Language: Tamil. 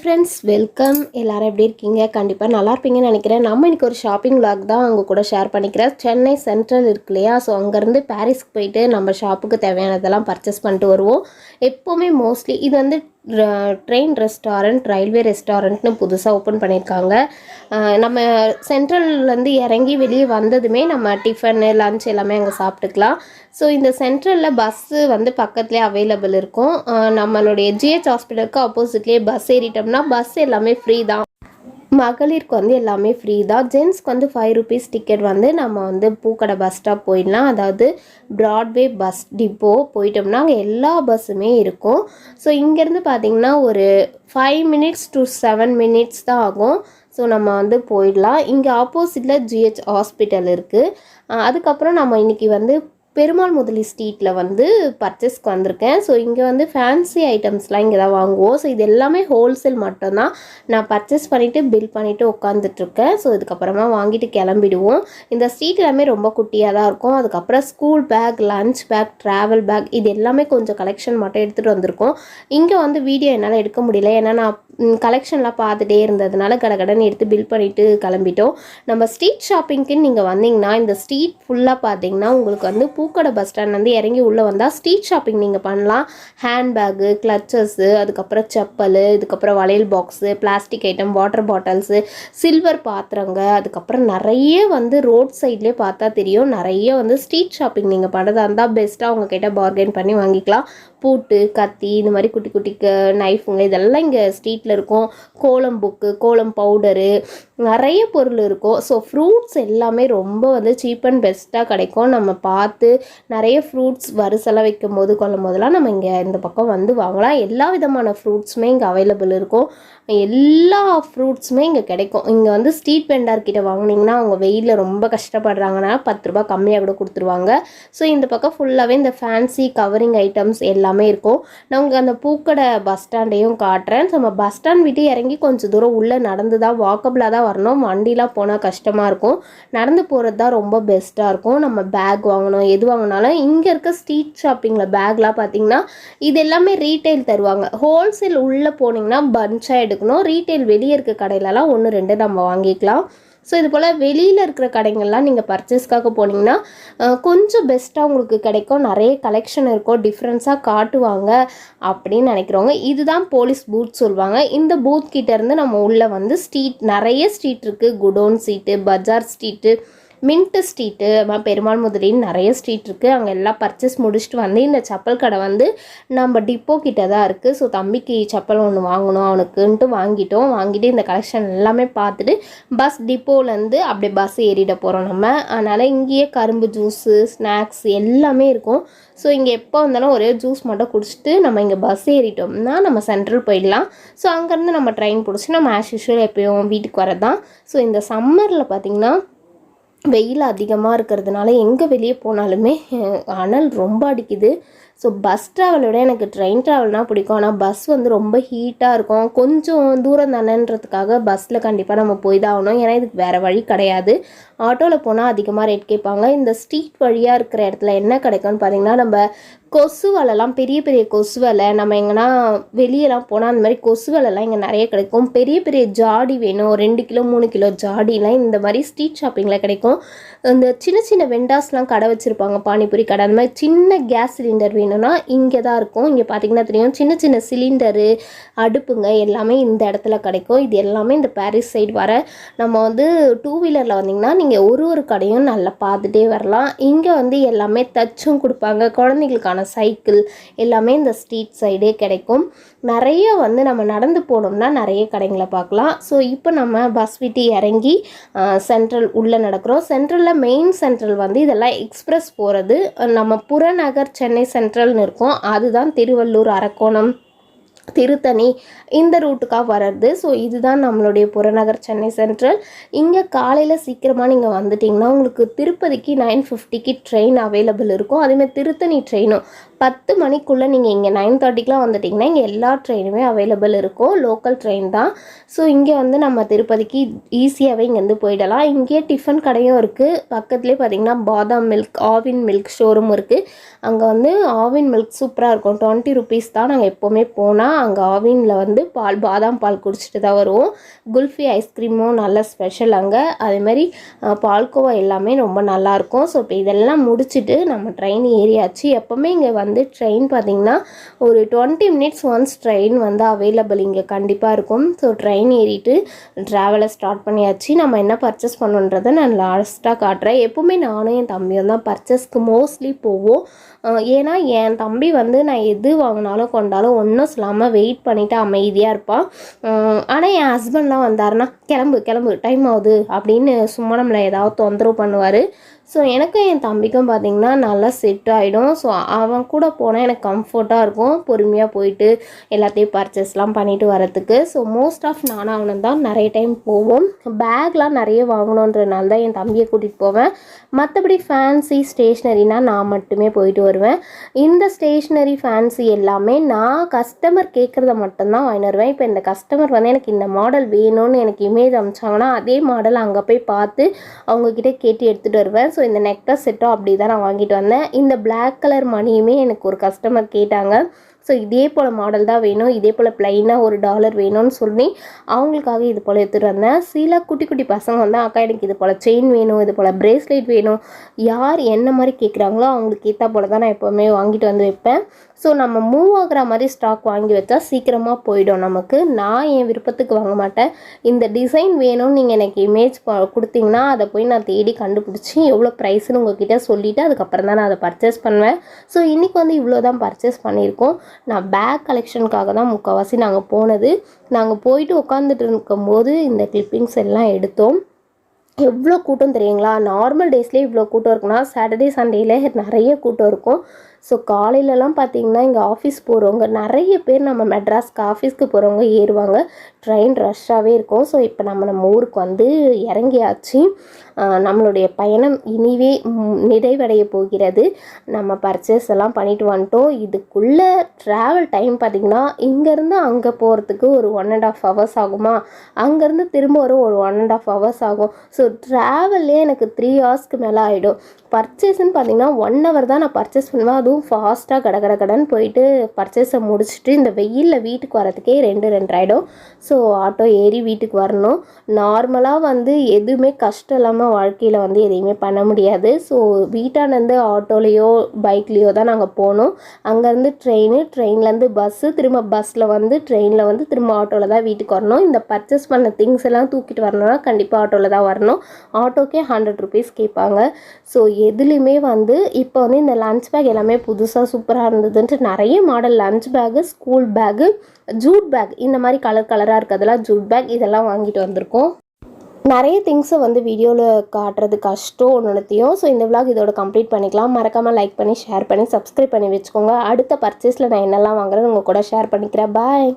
ஃப்ரெண்ட்ஸ் வெல்கம் எல்லாரும் எப்படி இருக்கீங்க? கண்டிப்பாக நல்லா இருப்பீங்கன்னு நினைக்கிறேன். நம்ம இன்னைக்கு ஒரு ஷாப்பிங் vlog தான் அவங்க கூட ஷேர் பண்ணிக்கிறேன். சென்னை சென்ட்ரல் இருக்கு இல்லையா? ஸோ அங்கேருந்து பாரிஸ்க்கு போயிட்டு நம்ம ஷாப்புக்கு தேவையானதெல்லாம் பர்ச்சேஸ் பண்ணிட்டு வருவோம். எப்போவுமே மோஸ்ட்லி இது வந்து ட்ரெயின் ரெஸ்டாரண்ட் ரயில்வே ரெஸ்டாரண்ட்னு புதுசாக ஓப்பன் பண்ணியிருக்காங்க நம்ம சென்ட்ரல்லேருந்து இறங்கி வெளியே வந்ததுமே நம்ம டிஃபனு லன்ச் எல்லாமே அங்கே சாப்பிட்டுக்கலாம். ஸோ இந்த சென்ட்ரலில் பஸ்ஸு வந்து பக்கத்துலேயே அவைலபிள் இருக்கும். நம்மளுடைய ஜிஹெச் ஹாஸ்பிட்டலுக்கு ஆப்போசிட்லேயே பஸ் ஏறிட்டோம்னா பஸ் எல்லாமே ஃப்ரீ தான். மகளிருக்கு வந்து எல்லாமே ஃப்ரீ தான். ஜென்ஸ்க்கு வந்து ஃபைவ் ருபீஸ் டிக்கெட் வந்து நம்ம வந்து பூக்கடை பஸ் ஸ்டாப் போயிடலாம். அதாவது ப்ராட்வே பஸ் டிப்போ போயிட்டோம்னா அங்கே எல்லா பஸ்ஸுமே இருக்கும். ஸோ இங்கேருந்து பார்த்தீங்கன்னா ஒரு five minutes to seven minutes தான் ஆகும். ஸோ நம்ம வந்து போயிடலாம். இங்கே ஆப்போசிட்டில் ஜிஹெச் ஹாஸ்பிட்டல் இருக்குது அதுக்கப்புறம் நம்ம இன்றைக்கி வந்து பெருமாள் முதலி ஸ்ட்ரீட்டில் வந்து பர்ச்சேஸ்க்கு வந்திருக்கேன். ஸோ இங்கே வந்து ஃபேன்சி ஐட்டம்ஸ்லாம் இங்கே தான் வாங்குவோம். ஸோ இது எல்லாமே ஹோல்சேல் மட்டும்தான் நான் பர்ச்சேஸ் பண்ணிவிட்டு பில் பண்ணிவிட்டு உட்காந்துட்ருக்கேன் ஸோ இதுக்கப்புறமா வாங்கிட்டு கிளம்பிடுவோம். இந்த ஸ்ட்ரீட் எல்லாமே ரொம்ப குட்டியாக தான் இருக்கும். அதுக்கப்புறம் school bag lunch bag travel bag இது எல்லாமே கொஞ்சம் கலெக்ஷன் மட்டும் எடுத்துகிட்டு வந்திருக்கோம். இங்கே வந்து வீடியோ என்னால் எடுக்க முடியல. ஏன்னா நான் கலெக்ஷன்லாம் பார்த்துட்டே இருந்ததுனால கடகடன்னு எடுத்து பில் பண்ணிவிட்டு கிளம்பிட்டோம். நம்ம ஸ்ட்ரீட் ஷாப்பிங்க்குன்னு நீங்கள் வந்தீங்கன்னா இந்த ஸ்ட்ரீட் ஃபுல்லாக பார்த்தீங்கன்னா உங்களுக்கு வந்து பூக்கடை பஸ் ஸ்டாண்ட் வந்து இறங்கி உள்ளே வந்தால் ஸ்ட்ரீட் ஷாப்பிங் நீங்கள் பண்ணலாம். ஹேண்ட்பேக்கு கிளச்சஸ்ஸு அதுக்கப்புறம் செப்பல் இதுக்கப்புறம் வளையல் box plastic item water bottles silver பாத்திரங்க அதுக்கப்புறம் நிறைய வந்து ரோட் சைட்லேயே பார்த்தா தெரியும். நிறைய வந்து ஸ்ட்ரீட் ஷாப்பிங் நீங்கள் பண்ணுறதா இருந்தால் பெஸ்ட்டாக உங்ககிட்ட பார்கெயின் பண்ணி வாங்கிக்கலாம். பூட்டு கத்தி இந்த மாதிரி குட்டி குட்டி நைஃபுங்க இதெல்லாம் இங்கே ஸ்ட்ரீட்டில் இருக்கும். கோலம் புக்கு கோலம் பவுடரு நிறைய பொருள் இருக்கும். ஸோ ஃப்ரூட்ஸ் எல்லாமே ரொம்ப வந்து சீப் அண்ட் பெஸ்ட்டாக கிடைக்கும். நம்ம பார்த்து நிறைய ஃப்ரூட்ஸ் வரிசெல்லாம் வைக்கும் போது கொள்ளும் போதெல்லாம் நம்ம இங்கே இந்த பக்கம் வந்து வாங்கலாம். எல்லா விதமான ஃப்ரூட்ஸுமே இங்கே அவைலபிள் இருக்கும். எல்லா ஃப்ரூட்ஸுமே இங்கே கிடைக்கும். இங்கே வந்து ஸ்ட்ரீட் வெண்டார்கிட்ட வாங்கினீங்கன்னா அவங்க வெயிலில் ரொம்ப கஷ்டப்படுறாங்கன்னா பத்து ரூபா கம்மியாக கூட கொடுத்துருவாங்க. ஸோ இந்த பக்கம் ஃபுல்லாகவே இந்த ஃபேன்சி கவரிங் ஐட்டம்ஸ் எல்லாமே இருக்கும். நான் உங்களுக்கு அந்த பூக்கடை பஸ் ஸ்டாண்டையும் காட்டுறேன். ஸோ நம்ம பஸ் ஸ்டாண்ட் விட்டு இறங்கி கொஞ்சம் தூரம் உள்ளே நடந்து தான் வாக்கபிளாக தான் வரணும். வண்டிலாம் போனால் கஷ்டமாக இருக்கும். நடந்து போகிறது தான் ரொம்ப பெஸ்ட்டாக இருக்கும். நம்ம பேக் வாங்கணும் எது வாங்கினாலும். இங்கே இருக்க ஸ்ட்ரீட் ஷாப்பிங்கில் பேக்லாம் பார்த்தீங்கன்னா இது எல்லாமே ரீட்டைல் தருவாங்க. ஹோல்சேல் உள்ளே போனீங்கன்னா பன்ச்சாக எடுக்கணும். ரீட்டைல் வெளியே இருக்க கடையிலலாம் ஒன்று ரெண்டு நம்ம வாங்கிக்கலாம். ஸோ இது போல் வெளியில் இருக்கிற கடைங்கள்லாம் நீங்கள் பர்ச்சேஸ்க்காக போனீங்கன்னா கொஞ்சம் பெஸ்ட்டாக உங்களுக்கு கிடைக்கும். நிறைய கலெக்ஷன் இருக்கும். டிஃப்ரென்ஸாக காட்டுவாங்க அப்படின்னு நினைக்கிறவங்க. இதுதான் போலீஸ் பூத் சொல்லுவாங்க. இந்த பூத் கிட்டேருந்து நம்ம உள்ளே வந்து ஸ்ட்ரீட் நிறைய ஸ்ட்ரீட் இருக்குது godown street bazaar street mint street Perumal முதலின்னு நிறைய ஸ்ட்ரீட் இருக்குது அங்கே எல்லாம் பர்ச்சேஸ் முடிச்சுட்டு வந்து இந்த செப்பல் கடை வந்து நம்ம டிப்போ கிட்ட தான் இருக்குது ஸோ தம்பிக்கு செப்பல் ஒன்று வாங்கணும் அவனுக்குன்ட்டு வாங்கிட்டோம். வாங்கிட்டு இந்த கலெக்ஷன் எல்லாமே பார்த்துட்டு பஸ் டிப்போலேருந்து அப்படியே பஸ் ஏறிட போகிறோம் நம்ம. அதனால் இங்கேயே கரும்பு ஜூஸு ஸ்நாக்ஸ் எல்லாமே இருக்கும். ஸோ இங்கே எப்போ வந்தாலும் ஒரே ஜூஸ் மட்டும் குடிச்சிட்டு நம்ம இங்கே பஸ் ஏறிட்டோம்னா நம்ம சென்ட்ரல் போயிடலாம். ஸோ அங்கேருந்து நம்ம ட்ரெயின் பிடிச்சி நம்ம ஆஸ் யூஷுவல் எப்பயும் வீட்டுக்கு வரதான். ஸோ இந்த சம்மரில் பார்த்திங்கன்னா வெயில் அதிகமாக இருக்கிறதுனால எங்கே வெளியே போனாலுமே அனல் ரொம்ப அடிக்குது. ஸோ பஸ் ட்ராவலோட எனக்கு ட்ரெயின் ட்ராவல்னால் பிடிக்கும். ஆனால் பஸ் வந்து ரொம்ப ஹீட்டாக இருக்கும். கொஞ்சம் தூரம் தானேன்றதுக்காக பஸ்ஸில் கண்டிப்பாக நம்ம போய் தான் ஆகணும். ஏன்னா இதுக்கு வேறு வழி கிடையாது. ஆட்டோவில் போனால் அதிகமாக ரேட் கேட்பாங்க. இந்த ஸ்ட்ரீட் வழியாக இருக்கிற இடத்துல என்ன கிடைக்கும்னு பார்த்தீங்கன்னா நம்ம கொசு வலைலாம் பெரிய பெரிய கொசு வலை நம்ம எங்கன்னா வெளியெல்லாம் போனால் அந்த மாதிரி கொசு வலைலாம் இங்கே நிறைய கிடைக்கும். பெரிய பெரிய ஜாடி வேணும். ரெண்டு கிலோ மூணு கிலோ ஜாடிலாம் இந்த மாதிரி ஸ்ட்ரீட் ஷாப்பிங்கில் கிடைக்கும். இந்த சின்ன சின்ன வெண்டாஸ்லாம் கடை வச்சுருப்பாங்க. பானிபூரி கடை அந்த மாதிரி சின்ன கேஸ் சிலிண்டர் வேணும். வேணும்னா இங்கே தான் இருக்கும். இங்கே பார்த்தீங்கன்னா தெரியும். சின்ன சின்ன சிலிண்டரு அடுப்புங்க எல்லாமே இந்த இடத்துல கிடைக்கும். இது எல்லாமே இந்த பாரிஸ் சைடு வர நம்ம வந்து டூ வீலரில் வந்தீங்கன்னா நீங்கள் ஒரு ஒரு கடையும் நல்லா பார்த்துட்டே வரலாம். இங்கே வந்து எல்லாமே தச்சும் கொடுப்பாங்க. குழந்தைங்களுக்கான சைக்கிள் எல்லாமே இந்த ஸ்ட்ரீட் சைடே கிடைக்கும். நிறைய வந்து நம்ம நடந்து போனோம்னா நிறைய கடைங்களை பார்க்கலாம். ஸோ இப்போ நம்ம பஸ் விட்டு இறங்கி சென்ட்ரல் உள்ளே நடக்கிறோம். சென்ட்ரலில் மெயின் சென்ட்ரல் வந்து இதெல்லாம் எக்ஸ்ப்ரெஸ் போகிறது நம்ம புறநகர் சென்னை சென்ட்ரல்னு இருக்கும். அதுதான் திருவள்ளூர் அரக்கோணம் திருத்தணி இந்த ரூட்டுக்காக வர்றது. ஸோ இதுதான் நம்மளுடைய புறநகர் சென்னை சென்ட்ரல் இங்கே காலையில் சீக்கிரமாக நீங்கள் வந்துட்டிங்கன்னா உங்களுக்கு திருப்பதிக்கு நைன் ஃபிஃப்டிக்கு ட்ரெயின் அவைலபிள் இருக்கும். அதேமாதிரி திருத்தணி ட்ரெயினும் பத்து மணிக்குள்ளே நீங்கள் இங்கே நைன் தேர்ட்டிக்கெலாம் வந்துட்டிங்கன்னா இங்கே எல்லா ட்ரெயினுமே அவைலபிள் இருக்கும். லோக்கல் ட்ரெயின் தான். ஸோ இங்கே வந்து நம்ம திருப்பதிக்கு ஈஸியாகவே இங்கேருந்து போயிடலாம். இங்கேயே டிஃபன் கடையும் இருக்குது பக்கத்துலேயே பார்த்தீங்கன்னா பாதாம் மில்க் ஆவின் மில்க் ஷோரூம் இருக்குது அங்கே வந்து ஆவின் மில்க் சூப்பராக இருக்கும். டுவெண்ட்டி ருபீஸ் தான் நாங்கள் எப்போவுமே போனால் அங்கே ஆவினில் வந்து பால் பாதாம் பால் குடிச்சிட்டு தான் வருவோம். குல்ஃபி ஐஸ்கிரீமும் நல்ல ஸ்பெஷல் அங்கே. அதேமாதிரி பால்கோவா எல்லாமே ரொம்ப நல்லாயிருக்கும் ஸோ இப்போ இதெல்லாம் முடிச்சுட்டு நம்ம ட்ரெயின் ஏறியாச்சு. எப்போவுமே இங்கே வந்து வந்து ட்ரெயின் பார்த்திங்கன்னா ஒரு டுவெண்ட்டி மினிட்ஸ் ஒன்ஸ் ட்ரெயின் வந்து அவைலபிள் இங்கே கண்டிப்பாக இருக்கும். ஸோ ட்ரெயின் ஏறிட்டு ட்ராவலை ஸ்டார்ட் பண்ணியாச்சு. நம்ம என்ன பர்ச்சேஸ் பண்ணுன்றதை நான் லாஸ்ட்டாக காட்டுறேன். எப்போவுமே நானும் என் தம்பியும் தான் பர்ச்சேஸ்க்கு மோஸ்ட்லி போவோம். ஏன்னா என் தம்பி வந்து நான் எது வாங்கினாலும் கொண்டாலும் ஒன்றும் சொல்லாமல் வெயிட் பண்ணிவிட்டு அமைதியாக இருப்பான். ஆனால் என் ஹஸ்பண்ட்லாம் வந்தாருன்னா கிளம்பு கிளம்பு டைம் ஆகுது அப்படின்னு சும்மா நம்மளை ஏதாவது தொந்தரவு பண்ணுவார். ஸோ எனக்கும் என் தம்பிக்கும் பார்த்திங்கன்னா நல்லா செட் ஆகிடும் ஸோ அவன் கூட போனால் எனக்கு கம்ஃபர்ட்டாக இருக்கும். பொறுமையாக போயிட்டு எல்லாத்தையும் பர்ச்சேஸ்லாம் பண்ணிட்டு வரத்துக்கு ஸோ மோஸ்ட் ஆஃப் நானும் அவனும் தான் நிறைய டைம் போவோம். பேக்லாம் நிறைய வாங்கணுன்றனால தான் என் தம்பியை கூட்டிகிட்டு போவேன். மற்றபடி ஃபேன்சி ஸ்டேஷ்னரினால் நான் மட்டுமே போயிட்டு வருவேன். இந்த ஸ்டேஷ்னரி ஃபேன்சி எல்லாமே நான் கஸ்டமர் கேட்குறத மட்டும்தான் வாங்கிட்டு வருவேன். இப்போ இந்த கஸ்டமர் வந்து எனக்கு இந்த மாடல் வேணும்னு எனக்கு இமேஜ் அமிச்சாங்கன்னா அதே மாடல் அங்கே போய் பார்த்து அவங்கக்கிட்ட கேட்டு எடுத்துகிட்டு வருவேன். ஸோ இந்த நெக்லஸ் செட்டும் அப்படி தான் நான் வாங்கிட்டு வந்தேன். இந்த பிளாக் கலர் மணியுமே எனக்கு ஒரு கஸ்டமர் கேட்டாங்க. ஸோ இதே போல் மாடல் தான் வேணும். இதே போல் ப்ளைனாக ஒரு டாலர் வேணும்னு சொல்லி அவங்களுக்காக இது போல் எடுத்துகிட்டு வந்தேன். சில குட்டி குட்டி பசங்க வந்து அக்கா எனக்கு இது போல் செயின் வேணும் இது போல் பிரேஸ்லெட் வேணும். யார் என்ன மாதிரி கேட்குறாங்களோ அவங்களுக்கு ஏற்றா போல் தான் நான் எப்போவுமே வாங்கிட்டு வந்து வைப்பேன். ஸோ நம்ம மூவ் ஆகிற மாதிரி ஸ்டாக் வாங்கி வச்சா சீக்கிரமாக போயிடும் நமக்கு. நான் என் விருப்பத்துக்கு வாங்க மாட்டேன். இந்த டிசைன் வேணும்னு நீங்கள் எனக்கு இமேஜ் கொடுத்தீங்கன்னா அதை போய் நான் தேடி கண்டுபிடிச்சி எவ்வளோ ப்ரைஸ்னு உங்ககிட்ட சொல்லிவிட்டு அதுக்கப்புறம் தான் நான் அதை பர்ச்சேஸ் பண்ணுவேன். ஸோ இன்றைக்கி வந்து இவ்வளோ தான் பர்ச்சேஸ் பண்ணியிருக்கோம். நான் பேக் கலெக்ஷனுக்காக தான் முக்கால்வாசி நாங்கள் போனது. நாங்கள் போயிட்டு உட்காந்துட்டு இருக்கும்போது இந்த கிளிப்பிங்ஸ் எல்லாம் எடுத்தோம். எவ்வளோ கூட்டம் தெரியுங்களா? நார்மல் டேஸ்லேயே இவ்வளோ கூட்டம் இருக்குன்னா சாட்டர்டே சண்டேயில் நிறைய கூட்டம் இருக்கும். ஸோ காலையிலலாம் பார்த்தீங்கன்னா இங்கே ஆஃபீஸ் போகிறவங்க நிறைய பேர் நம்ம மெட்ராஸ்க்கு ஆஃபீஸ்க்கு போகிறவங்க ஏறுவாங்க. ட்ரெயின் ரஷ்ஷாகவே இருக்கும். ஸோ இப்போ நம்ம நம்ம ஊருக்கு வந்து இறங்கியாச்சு. நம்மளுடைய பயணம் இனிவே நிறைவடைய போகிறது. நம்ம பர்ச்சேஸ் எல்லாம் பண்ணிட்டு வந்துட்டோம். இதுக்குள்ளே ட்ராவல் டைம் பார்த்திங்கன்னா இங்கேருந்து அங்கே போகிறதுக்கு ஒரு ஒன் அண்ட் ஆஃப் ஹவர்ஸ் ஆகுமா? அங்கேருந்து திரும்ப ஒரு ஒரு ஒன் அண்ட் ஆஃப் ஹவர்ஸ் ஆகும். ஸோ ட்ராவல்லே எனக்கு த்ரீ ஹவர்ஸ்க்கு மேலே ஆகிடும் பர்ச்சேஸ்ன்னு பார்த்தீங்கன்னா ஒன் ஹவர் தான் நான் பர்ச்சேஸ் பண்ணுவேன். அதுவும் ஃபாஸ்ட்டாக கட கட கடன்னு போயிட்டு பர்ச்சேஸை முடிச்சுட்டு இந்த வெயிலில் வீட்டுக்கு வரதுக்கே ரெண்டு ரெண்டாயிடும் ஸோ ஆட்டோ ஏறி வீட்டுக்கு வரணும். நார்மலாக வந்து எதுவுமே கஷ்டம் இல்லாமல் வாழ்க்கையில் வந்து எதையுமே பண்ண முடியாது. ஸோ வீட்டானந்து ஆட்டோலேயோ பைக்லேயோ தான் நாங்கள் போனோம் அங்கேருந்து ட்ரெயின் ட்ரெயின்லேருந்து பஸ்ஸு திரும்ப பஸ்ஸில் வந்து ட்ரெயினில் வந்து திரும்ப ஆட்டோவில் தான் வீட்டுக்கு வரணும். இந்த பர்ச்சேஸ் பண்ண திங்ஸ் எல்லாம் தூக்கிட்டு வரணும்னா கண்டிப்பாக ஆட்டோவில் தான் வரணும். ஆட்டோக்கே ஹண்ட்ரட் ருபீஸ் கேட்பாங்க. ஸோ எதுலேயுமே வந்து இப்போ வந்து இந்த லஞ்ச் பேக் எல்லாமே புதுசாக சூப்பராக இருந்ததுன்ட்டு நிறைய model lunch bag school bag jute bag இந்த மாதிரி கலர் கலராக இருக்கிறதெல்லாம் ஜூட் பேக் இதெல்லாம் வாங்கிட்டு வந்திருக்கோம். நிறைய திங்ஸை வந்து வீடியோவில் காட்டுறது கஷ்டம் ஒன்றுத்தையும் ஸோ இந்த விளாக் இதோட கம்ப்ளீட் பண்ணிக்கலாம். மறக்காமல் லைக் பண்ணி ஷேர் பண்ணி சப்ஸ்கிரைப் பண்ணி வச்சுக்கோங்க. அடுத்த பர்ச்சேஸில் நான் என்னெல்லாம் வாங்குறேன்னு உங்கள் கூட ஷேர் பண்ணிக்கிறேன். பாய்